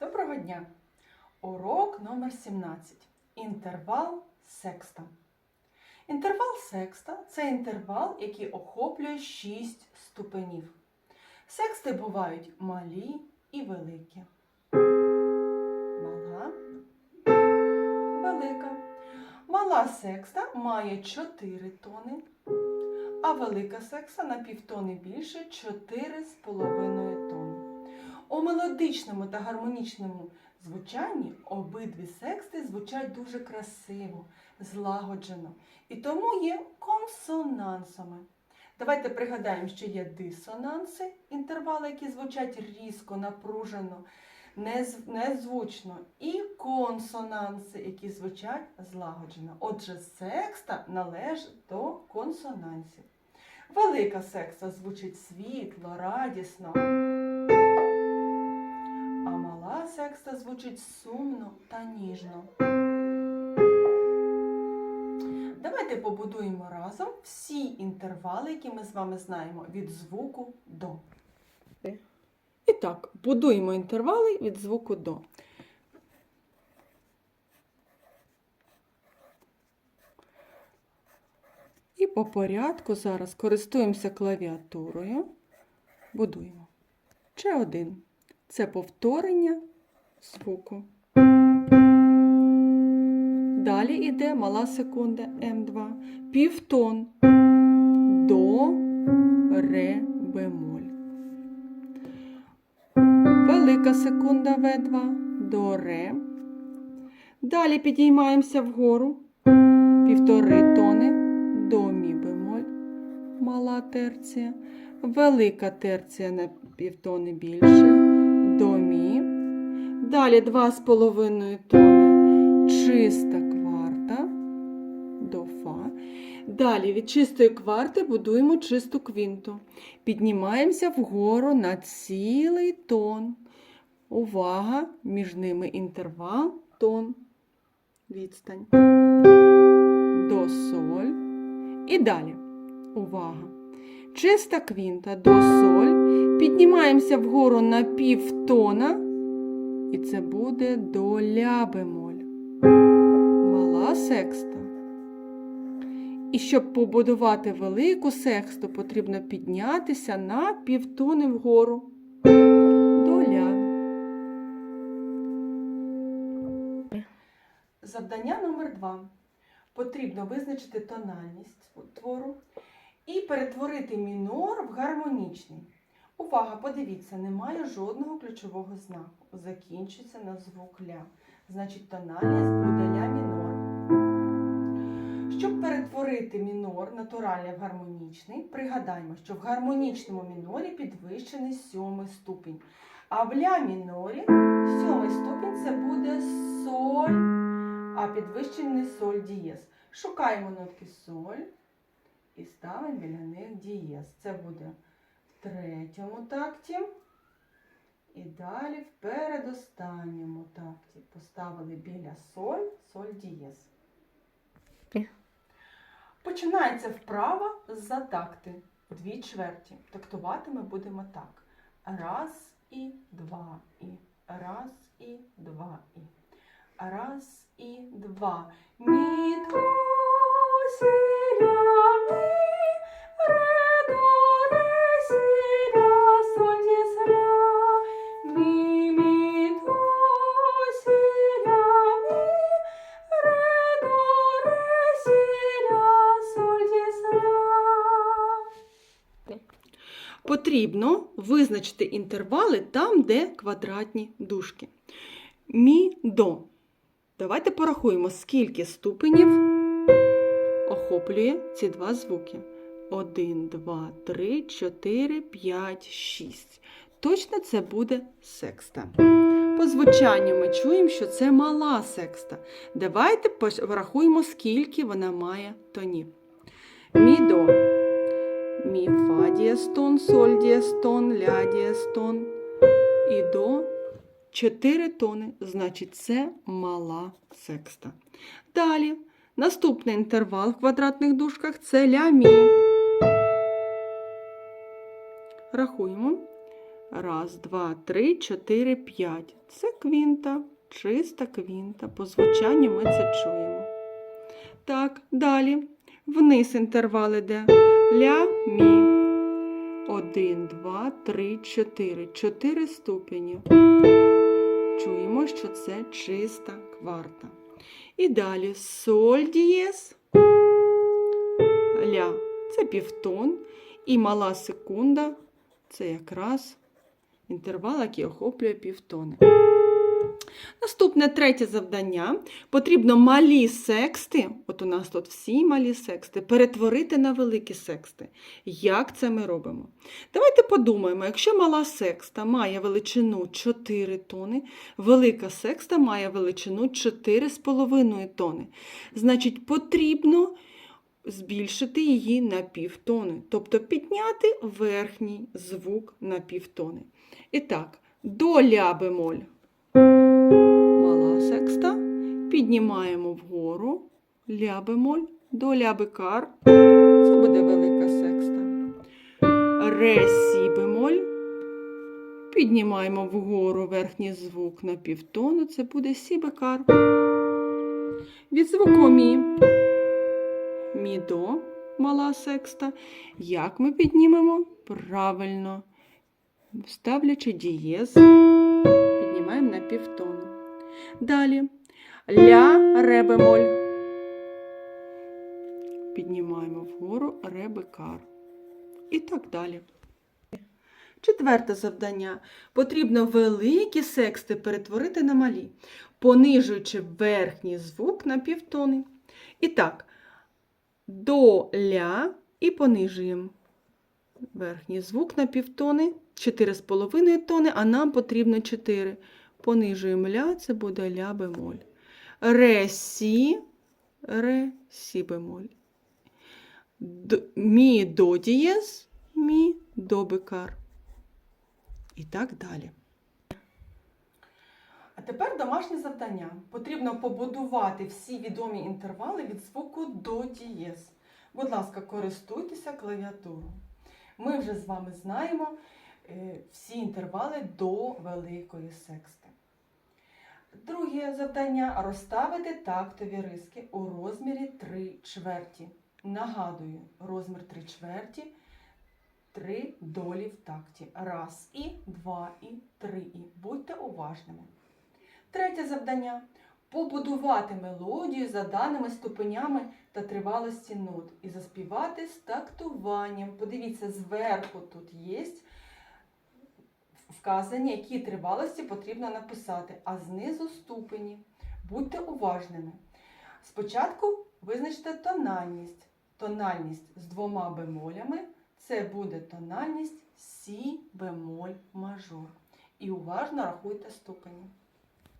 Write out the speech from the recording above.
Доброго дня! Урок номер 17. Інтервал секста. Інтервал секста це інтервал, який охоплює 6 ступенів. Сексти бувають малі і великі. Мала, велика. Мала секста має 4 тони, а велика секста на півтони більше 4,5 тони. У мелодичному та гармонічному звучанні обидві сексти звучать дуже красиво, злагоджено і тому є консонансами. Давайте пригадаємо, що є дисонанси, інтервали, які звучать різко, напружено, незвучно, і консонанси, які звучать злагоджено. Отже, секста належить до консонансів. Велика секста звучить світло, радісно. Секста звучить сумно та ніжно. Давайте побудуємо разом всі інтервали, які ми з вами знаємо від звуку до. І так, будуємо інтервали від звуку до. І по порядку зараз користуємося клавіатурою. Будуємо. Ще один. Це повторення звуку. Далі йде мала секунда М2. Півтон до ре бемоль. Велика секунда В2 до ре. Далі підіймаємося вгору. Півтори тони до мі бемоль. Мала терція. Велика терція на півтони більше. До мі. Далі 2,5 тони. Чиста кварта до фа. Далі від чистої кварти будуємо чисту квінту. Піднімаємося вгору на цілий тон. Увага! Між ними інтервал, тон, відстань. До соль. І далі. Увага! Чиста квінта до соль. Піднімаємося вгору на півтона. І це буде до ля бемоль. Мала секста. І щоб побудувати велику сексту, потрібно піднятися на півтони вгору. До. Завдання номер два. Потрібно визначити тональність твору і перетворити мінор в гармонічний. Увага, подивіться, немає жодного ключового знаку. Закінчується на звук ля. Значить, тональність буде ля мінор. Щоб перетворити мінор натуральний в гармонічний, пригадаємо, що в гармонічному мінорі підвищений сьомий ступінь. А в ля мінорі сьомий ступінь це буде соль, а підвищений соль дієз. Шукаємо нотки соль і ставимо біля них дієз. Це буде третьому такті. І далі в передостанньому такті поставили біля соль, соль дієз. Починається вправа за такти. Дві чверті. Тактувати ми будемо так. Раз і два і. Раз і два і. Раз і два. Мі, до, Потрібно визначити інтервали там, де квадратні дужки. Мі, до. Давайте порахуємо, скільки ступенів охоплює ці два звуки. 1, 2, 3, 4, 5, 6. Точно це буде секста. По звучанню ми чуємо, що це мала секста. Давайте порахуємо, скільки вона має тонів. Мі до. Діастон, соль діастон, ля діастон і до 4 тони, значить це мала секста. Далі, наступний інтервал в квадратних дужках це ля мі. Рахуємо. Раз, два, три, чотири, п'ять. Це квінта, чиста квінта. По звучанню ми це чуємо. Так, далі. Вниз інтервал іде. Ля, мі. Один, два, три, чотири. Чотири ступені. Чуємо, що це чиста кварта. І далі соль дієс. Ля. Це півтон. І мала секунда. Це якраз інтервал, який охоплює півтони. Наступне третє завдання. Потрібно малі сексти, от у нас тут всі малі сексти, перетворити на великі сексти. Як це ми робимо? Давайте подумаємо, якщо мала секста має величину 4 тони, велика секста має величину 4,5 тони. Значить, потрібно збільшити її на півтони, тобто підняти верхній звук на півтони. І так, до ля бемоль мала секста, піднімаємо вгору ля бемоль, до ля бекар, це буде велика секста. Ре сі бемоль, піднімаємо вгору верхній звук на півтону, це буде сі бекар. Від звуку мі, мі до мала секста. Як ми піднімемо? Правильно. Ставлячи дієз, піднімаємо на півтону. Далі ля ре бемоль. Піднімаємо вгору ре бекар. І так далі. Четверте завдання. Потрібно великі сексти перетворити на малі, понижуючи верхній звук на півтони. І так, до ля і понижуємо верхній звук на півтони, 4,5 тони, а нам потрібно 4. Понижуємо ля, це буде ля бемоль. Ре сі, ре сі бемоль. Д, мі до дієз, мі до бекар. І так далі. А тепер домашнє завдання. Потрібно побудувати всі відомі інтервали від звуку до дієз. Будь ласка, користуйтеся клавіатурою. Ми вже з вами знаємо всі інтервали до великої сексти. Друге завдання розставити тактові риски у розмірі 3 чверті. Нагадую, розмір 3 чверті, 3 долі в такті. Раз і, два і, три і. Будьте уважними. Третє завдання побудувати мелодію за даними ступенями та тривалості нот і заспівати з тактуванням. Подивіться, зверху тут є вказані, які тривалості потрібно написати, а знизу ступені. Будьте уважними. Спочатку визначте тональність. Тональність з двома бемолями це буде тональність Сі бемоль мажор. І уважно рахуйте ступені.